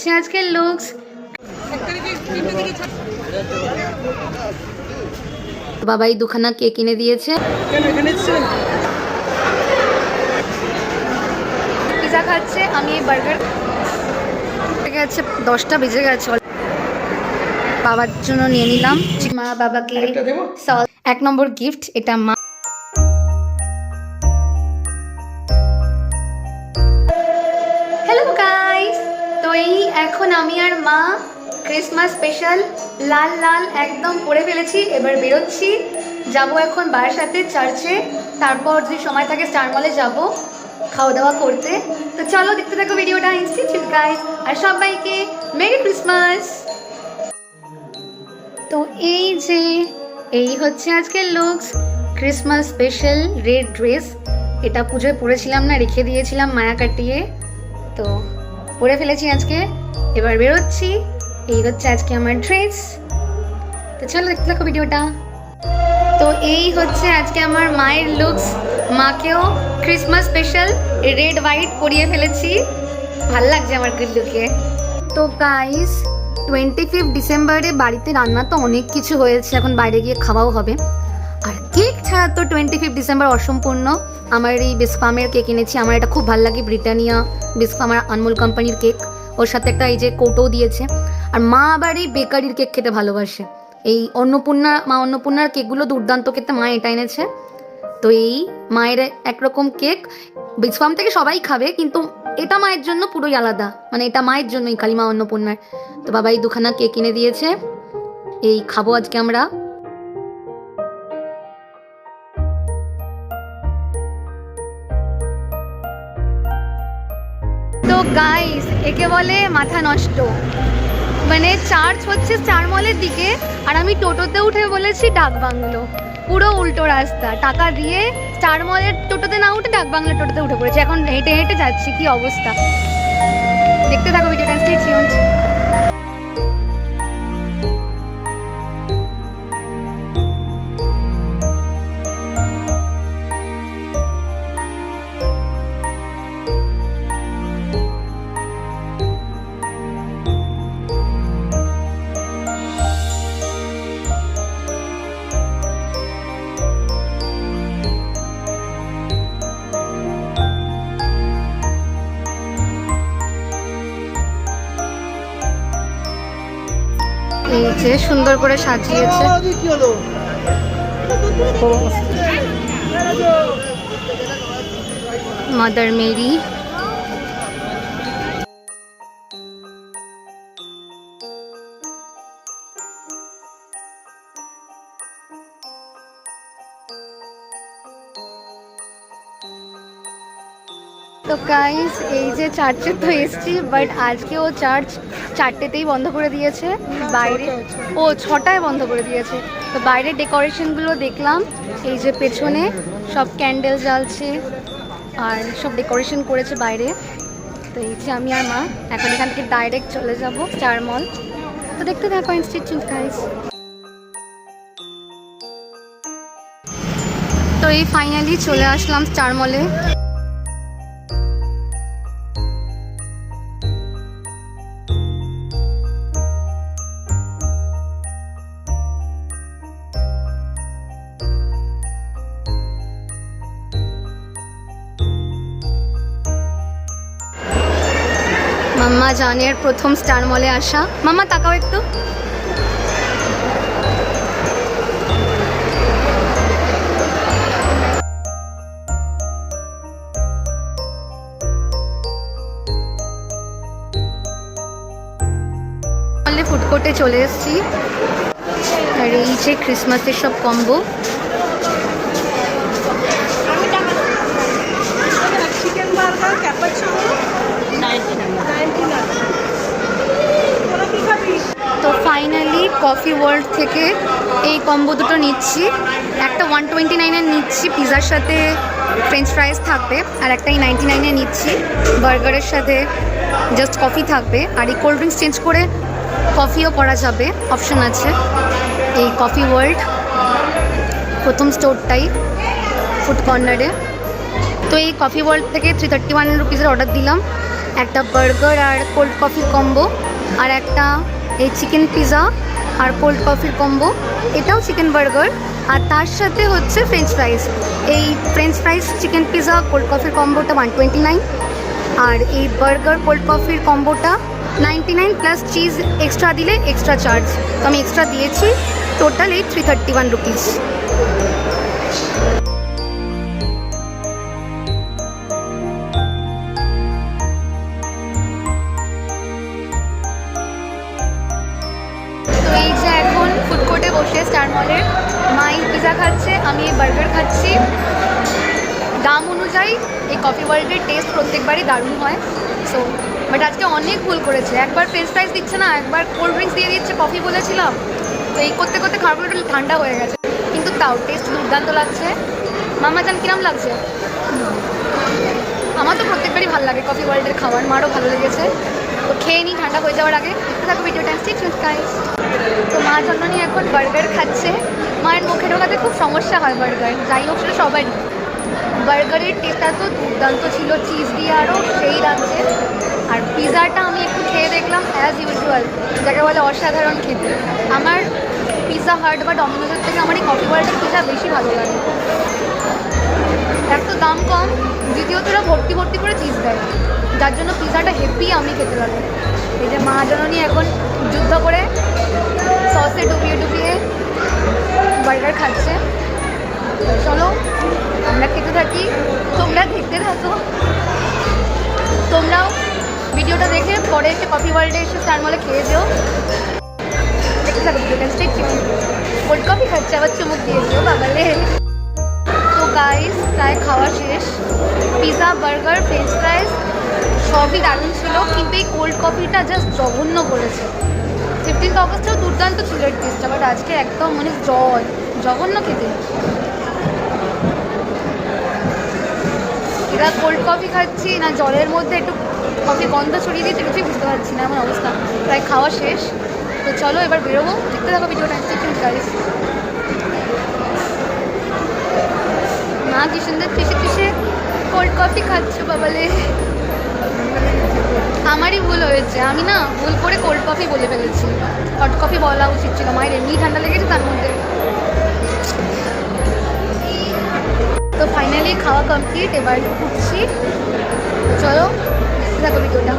হচ্ছে আজকের লুকস বাবাই দুখানা কেক কিনে দিয়েছে। পিজা খাচ্ছে আমি এই বার্গার গেছে দশটা বেজে গেছে বাবার জন্য নিয়ে নিলাম। মা বাবাকে এক নম্বর গিফট এটা মা এখন আমি আর মা ক্রিসমাস স্পেশাল লাল লাল একদম পরে ফেলেছি, এবার বেরোচ্ছি। যাব এখন বাবার সাথে চার্চে তারপর যদি সময় থাকে স্টার মলে যাব খাওয়া দাওয়া করতে। তো চলো দেখতে থাকো ভিডিওটা ইনস্টিটিউট গাইস আর সবাইকে মেরি ক্রিসমাস তো এই যে, এই হচ্ছে আজকের looks Christmas special red dress এটা পুজোয় পরেছিলাম না, রেখে দিয়েছিলাম মায়া কাটিয়ে। তো পরে ফেলেছি আজকে। এবার বেরোচ্ছি। এই হচ্ছে আজকে আমার ড্রেস তো চলো দেখতে থাকো ভিডিওটা। তো এই হচ্ছে আজকে আমার মায়ের লুকস মাকেও ক্রিসমাস স্পেশাল রেড হোয়াইট পরিয়ে ফেলেছি। ভালো লাগছে আমার লুকে তো গাইস টোয়েন্টি ফিফথ ডিসেম্বরে বাড়িতে রান্না তো অনেক কিছু হয়েছে। এখন বাইরে গিয়ে খাওয়াও হবে। আর কেক ছাড়া তো টোয়েন্টি ফিফথ ডিসেম্বর অসম্পূর্ণ। আমার এই বিসফামের কেক এনেছি। আমার এটা খুব ভালো লাগে। ব্রিটানিয়া বিসফাম আর আনমোল কোম্পানির কেক ওর সাথে একটা এই যে কোটও দিয়েছে। আর মা আবার এই বেকারির কেক খেতে ভালোবাসে। এই অন্নপূর্ণা, মা অন্নপূর্ণার কেকগুলো দুর্দান্ত খেতে মা এটা এনেছে। তো এই মায়ের একরকম কেক। বিসফাম থেকে সবাই খাবে, কিন্তু এটা মায়ের জন্য পুরোই আলাদা। মানে এটা মায়ের জন্যই খালি মা অন্নপূর্ণার। তো বাবা এই দুখানা কেক কিনে দিয়েছে। এই খাব আজকে আমরা। একে বলে মাথা নষ্ট। মানে চার্চ হচ্ছে চারমলের দিকে, আর আমি টোটোতে উঠে বলেছি ডাক বাংলো। পুরো উল্টো রাস্তা। টাকা দিয়ে চারমলের টোটোতে না উঠে ডাক বাংলার টোটোতে উঠে পড়েছি। এখন হেঁটে হেঁটে যাচ্ছি, কি অবস্থা? দেখতে থাকো ভিডিওটা যে সুন্দর করে সাজিয়েছে। মাদার মেরি তো গাইস এই যে চার্চে তো এসছি বাট আজকে ও চার্চ চারটেতেই বন্ধ করে দিয়েছে। বাইরে ও ছটায় বন্ধ করে দিয়েছে। তো বাইরের ডেকোরেশনগুলো দেখলাম, এই যে পেছনে সব ক্যান্ডেল জ্বালছে, আর সব ডেকোরেশন করেছে বাইরে। তো এই যে আমি আর মা, এখন এখান থেকে ডাইরেক্ট চলে যাব স্টার মল তো দেখতে থাকো ইনস্টিটিউট গাইস তো এই ফাইনালি চলে আসলাম স্টার মলে মাম্মা জানের প্রথম স্টার মলে আসা। মামা, তাকাও একটু। ফুড কোর্টে চলে এসেছি। আর এই যে ক্রিসমাসের সব combo chicken burger cappuccino ninety nine তোরা কি খাবি তো ফাইনালি কফি ওয়ার্ল্ড থেকে এই কম্বো দুটো নিচ্ছি। একটা ওয়ান টোয়েন্টি নাইনের নিচ্ছি পিৎজার সাথে ফ্রেঞ্চ ফ্রাইস থাকবে, আর একটা এই নাইনটি নাইনে নিচ্ছি বার্গারের সাথে জাস্ট কফি থাকবে। আর এই কোল্ড ড্রিঙ্কস চেঞ্জ করে কফিও করা যাবে অপশন আছে। এই কফি ওয়ার্ল্ড প্রথম স্টোরটাই ফুড কর্নারে তো এই কফি ওয়ার্ল্ড থেকে থ্রি থার্টি ওয়ান রুপিসের অর্ডার দিলাম। একটা বার্গার আর কোল্ড কফি কম্বো আর একটা এই চিকেন পিৎজা আর কোল্ড কফির কম্বো এটাও চিকেন বার্গার আর তার সাথে হচ্ছে ফ্রেঞ্চ ফ্রাইস এই French fries chicken pizza cold কফির কম্বোটা ওয়ান টোয়েন্টি নাইন আর এই বার্গার কোল্ড কফির কম্বোটা ninety nine plus cheese extra দিলে এক্সট্রা চার্জ তো আমি এক্সট্রা দিয়েছি টোটাল এই থ্রি থার্টি ওয়ান রুপিস খাচ্ছে আমি বার্গার খাচ্ছি। দাম অনুযায়ী এই কফি ওয়ার্ল্ডের টেস্ট প্রত্যেকবারই দারুণ হয়। সো বাট আজকে অনেক ভুল করেছে। একবার ফ্রেঞ্চ ফ্রাইস দিচ্ছে না, একবার কোল্ড ড্রিঙ্কস দিয়ে দিচ্ছে কফি বলেছিলাম। তো এই করতে করতে খাবারগুলো একটু ঠান্ডা হয়ে গেছে। কিন্তু তাও টেস্ট দুর্দান্ত লাগছে। মামা জান, কিরম লাগছে? আমার তো প্রত্যেকবারই ভালো লাগে কফি ওয়ার্ল্ডের খাবার। মারও ভালো লেগেছে। তো খেয়ে নিই, ঠান্ডা হয়ে যাওয়ার আগে। থাকো ভিডিওটা স্টিচ গাইস তো মা জন্যনি এখন বার্গার খাচ্ছে। মায়ের মুখে ঢোকাতে খুব সমস্যা হয় বার্গার। যাই হোক, সেটা সবারই বার্গারের টেস্টটা তো দুর্দান্ত ছিল চিজ দিয়ে আরও সেই লাগছে আর পিজাটা আমি একটু খেয়ে দেখলাম অ্যাজ ইউজুয়াল যাকে বলে অসাধারণ খেতে। আমার পিজা হার্ট বা ডমিনোজের থেকে আমার এই কফি বার্ডের পিজা বেশি ভালো লাগে। এক তো দাম কম, দ্বিতীয়ত ওরা ভর্তি ভর্তি করে চিজ দেয়। যার জন্য পিৎজাটা হেপি আমি খেতে পারি এই যে মাজননী এখন যুদ্ধ করে সসে ডুবিয়ে ডুবিয়ে বার্গার খাচ্ছে। চলো, আমরা খেতে থাকি। তোমরা দেখতে থাকো। তোমরাও ভিডিওটা দেখে পরে এসে কফি ওয়ার্ল্ডে এসে স্টার মলে খেয়ে যেও। দেখতে থাকো ভিডিওটা স্টেট কফি খাচ্ছে, আবার চুমুক দিয়ে দিও বাবালে তো গাইস প্রায় খাওয়া শেষ। পিৎজা বার্গার ফ্রেঞ্চ ফ্রাইস সবই দারুণ ছিল, কিন্তু এই কোল্ড কফিটা জাস্ট জঘন্য করেছে। ফিফটিন্থ অগস্টেও দুর্দান্ত ছিল এর টেস্টটা বাট আজকে একদম মানে জল, জঘন্য খেতে। এরা কোল্ড কফি খাচ্ছি, না জলের মধ্যে একটু কফি গন্ধ ছড়িয়ে দিয়েছে, কিছুই বুঝতে পারছি না, এমন অবস্থা। প্রায় খাওয়া শেষ। তো চলো এবার বেরোবো। দেখতে থাকো ভিডিওটা গাইস মা কি সুন্দর চুষে চুষে কোল্ড কফি খাচ্ছে বাবালে? আমারই ভুল হয়েছে। আমি না ভুল করে কোল্ড কফি বলে ফেলেছি। হট কফি বলা উচিত ছিল। মায়ের এমনি ঠান্ডা লেগেছে তার মধ্যে। তো ফাইনালি খাওয়া কমপ্লিট এবার উঠছি। চলো থাকো ভিডিওটা।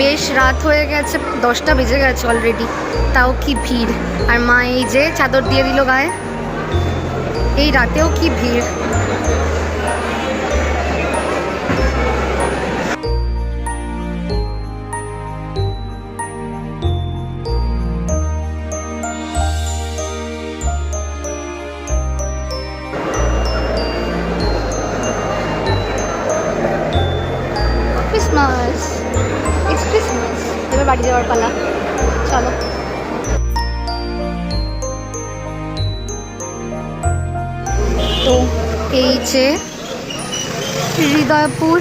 বেশ রাত হয়ে গেছে, দশটা বেজে গেছে অলরেডি তাও কি ভিড়? আর মা এই যে চাদর দিয়ে দিল গায়ে। এই রাতেও কি ভিড় ক্রিসমাস ইটস ক্রিসমাস এবার বাড়ি যাওয়ার পালা চলো এই যে, হৃদয়পুর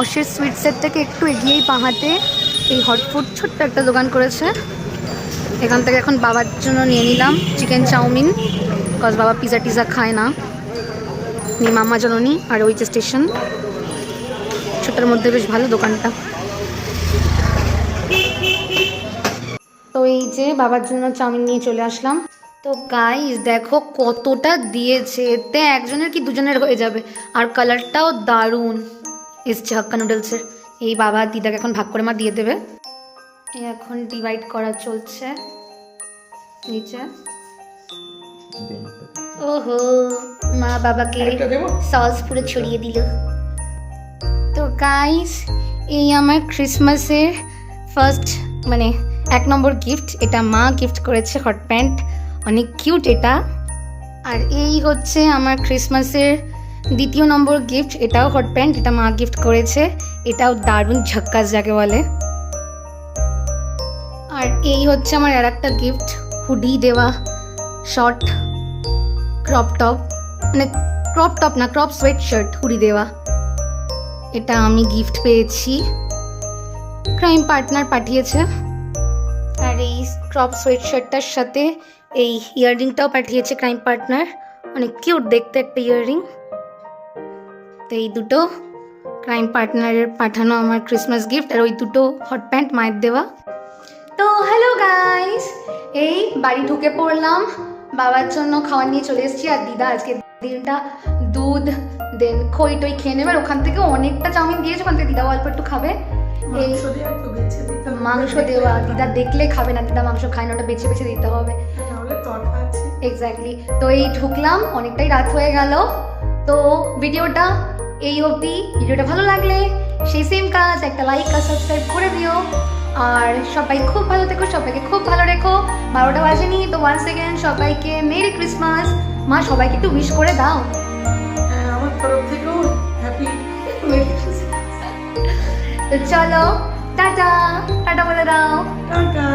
অশের সুইটসের থেকে একটু এগিয়েই পাহাতে এই হটফুড ছোট্ট একটা দোকান করেছে। এখান থেকে এখন বাবার জন্য নিয়ে নিলাম চিকেন চাউমিন বিকজ বাবা পিজা টিজা খায় না। নি মামা জননী আর ওই যে স্টেশন ছোটোর মধ্যে বেশ ভালো দোকানটা। তো এই যে বাবার জন্য চাউমিন নিয়ে চলে আসলাম। তো গাইস দেখো কতটা দিয়েছে। এতে একজনের কি দুজনের হয়ে যাবে? আর কালারটাও দারুণ। এসছে হাক্কা নুডলসের এই বাবা দিদাকে এখন ভাগ করে মা দিয়ে দেবে। এখন ডিভাইড করা চলছে। নিচে। ওহো মা বাবাকে সস পুরো ছড়িয়ে দিল। তো গাইস এই আমার ক্রিসমাসের ফার্স্ট মানে এক নম্বর গিফট এটা মা গিফট করেছে হট প্যান্ট অনেক কিউট এটা। আর এই হচ্ছে আমার ক্রিসমাসের দ্বিতীয় নম্বর গিফট এটাও হট প্যান্ট এটা মা গিফট করেছে। এটাও দারুণ ঝক্কাস যাকে বলে। আর এই হচ্ছে আমার আর একটা গিফট হুডি দেওয়া শর্ট ক্রপ টপ মানে ক্রপ টপ না ক্রপ সোয়েট শার্ট হুডি দেওয়া। এটা আমি গিফট পেয়েছি। ক্রাইম পার্টনার পাঠিয়েছে। আর এই ক্রপ সোয়েট শার্টটার সাথে এই ইয়াররিংটাও পাঠিয়েছে ক্রাইম পার্টনার অনেক কিউট দেখতে একটা ইয়াররিং তো এই দুটো ক্রাইম পার্টনারের পাঠানো আমার ক্রিসমাস গিফট আর ওই দুটো হট প্যান্ট মায়ের দেওয়া। তো হ্যালো গাইস এই বাড়ি ঢুকে পড়লাম। বাবার জন্য খাবার নিয়ে চলে এসেছি আর দিদা আজকে দিনটা দুধ দেন খই টই খেয়ে নেবে। আর ওখান থেকে অনেকটা চাউমিন দিয়েছে ওখান থেকে দিদা অল্প একটু খাবে। এই মাংস দেওয়া দিদা দেখলে খাবে না দিদা মাংস খায় না ওটা বেছে বেছে দিতে হবে। এক্স্যাক্টলি তো এই ঢুকলাম অনেকটাই রাত হয়ে গেল। তো ভিডিওটা এই অবধি। ভিডিওটা ভালো লাগলে সেই সেম কাজ একটা লাইক আর সাবস্ক্রাইব করে দিও। আর সবাই খুব ভালো থেকো সবাইকে খুব ভালো রেখো। বারোটা বাজেনি তো ওয়ান সেকেন্ড সবাইকে মেরি ক্রিসমাস মা সবাইকে একটু উইশ করে দাও। হ্যাঁ আমার তরফ থেকেও হ্যাপি তো চলো টাটা টাটা বলে দাও। টাটা।